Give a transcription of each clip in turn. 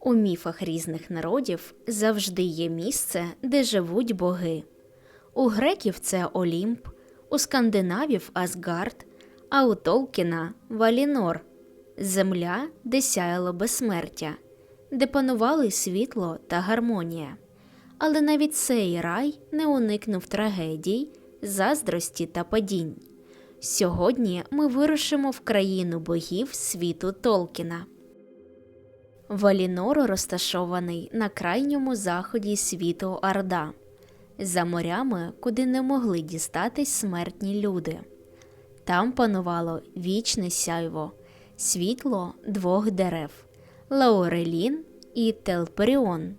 У міфах різних народів завжди є місце, де живуть боги. У греків це Олімп, у скандинавів Асгард, а у Толкіна Валінор земля, де сяяло безсмертя, де панували світло та гармонія. Але навіть цей рай не уникнув трагедій, заздрості та падінь. Сьогодні ми вирушимо в країну богів світу Толкіна. Валінор розташований на крайньому заході світу Орда, за морями, куди не могли дістатись смертні люди. Там панувало вічне сяйво, світло двох дерев Лаурелін і Телперіон.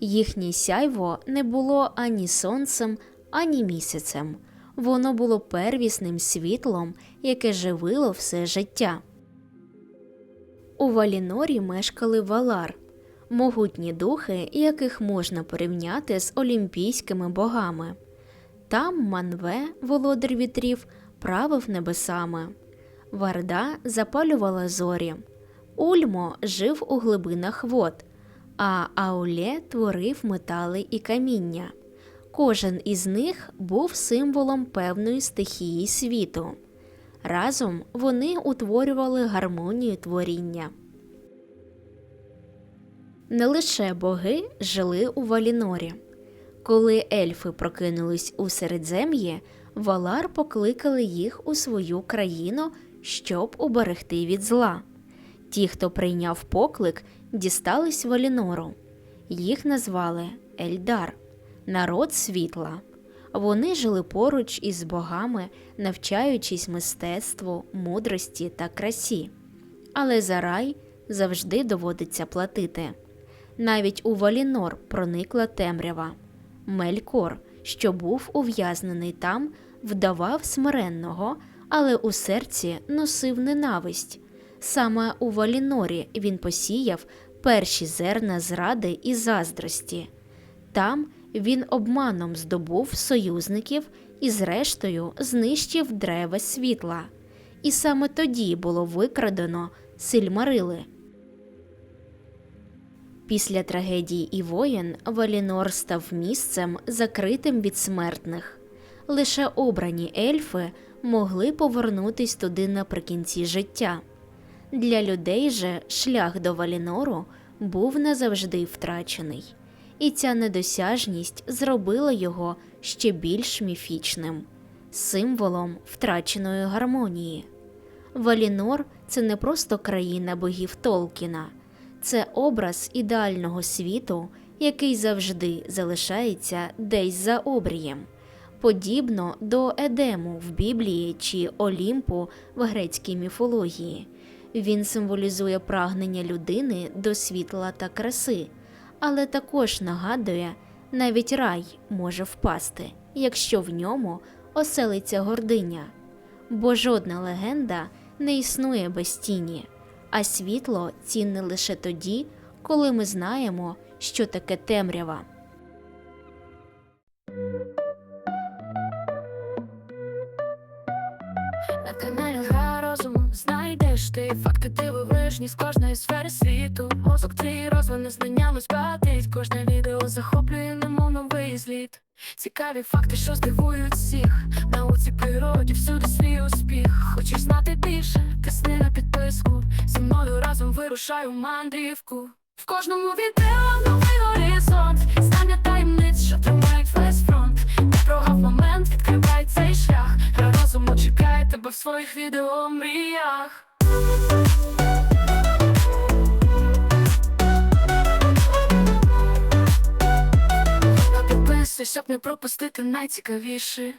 Їхнє сяйво не було ані сонцем, ані місяцем. Воно було первісним світлом, яке живило все життя. У Валінорі мешкали Валар, могутні духи, яких можна порівняти з олімпійськими богами. Там Манве, володар вітрів, правив небесами. Варда запалювала зорі. Ульмо жив у глибинах вод, а Ауле творив метали і каміння. Кожен із них був символом певної стихії світу. Разом вони утворювали гармонію творіння. Не лише боги жили у Валінорі. Коли ельфи прокинулись у середзем'ї, Валар покликали їх у свою країну, щоб уберегти від зла. Ті, хто прийняв поклик, дістались Валінору. Їх назвали Ельдар народ світла. Вони жили поруч із богами, навчаючись мистецтву, мудрості та красі. Але за рай завжди доводиться платити. Навіть у Валінор проникла темрява. Мелькор, що був ув'язнений там, вдавав смиренного, але у серці носив ненависть. Саме у Валінорі він посіяв перші зерна зради і заздрості. Там він обманом здобув союзників і, зрештою, знищив древе світла. І саме тоді було викрадено Сильмарили. Після трагедії і воєн Валінор став місцем, закритим від смертних. Лише обрані ельфи могли повернутись туди наприкінці життя. Для людей же шлях до Валінору був назавжди втрачений, і ця недосяжність зробила його ще більш міфічним, символом втраченої гармонії. Валінор це не просто країна богів Толкіна, це образ ідеального світу, який завжди залишається десь за обрієм, подібно до Едему в Біблії чи Олімпу в грецькій міфології. Він символізує прагнення людини до світла та краси, але також нагадує, навіть рай може впасти, якщо в ньому оселиться гординя, бо жодна легенда не існує без тіні, а світло цінне лише тоді, коли ми знаємо, що таке темрява. На каналі Гра розуму знайдеш ти факти ти дивовижні з кожної сфери світу. Мозок твій розвине знання розбагатить. Кожне відео захоплює, немов новий зліт. Цікаві факти, що здивують всіх. Науці природі всюди свій успіх. Хочеш знати більше? Тисни на підписку. Зі мною разом вирушаю мандрівку. В кожному відео новий горизонт. Знання таємниць, що тримають тебе в своїх мріях. Підписуй, щоб не пропустити найцікавіше.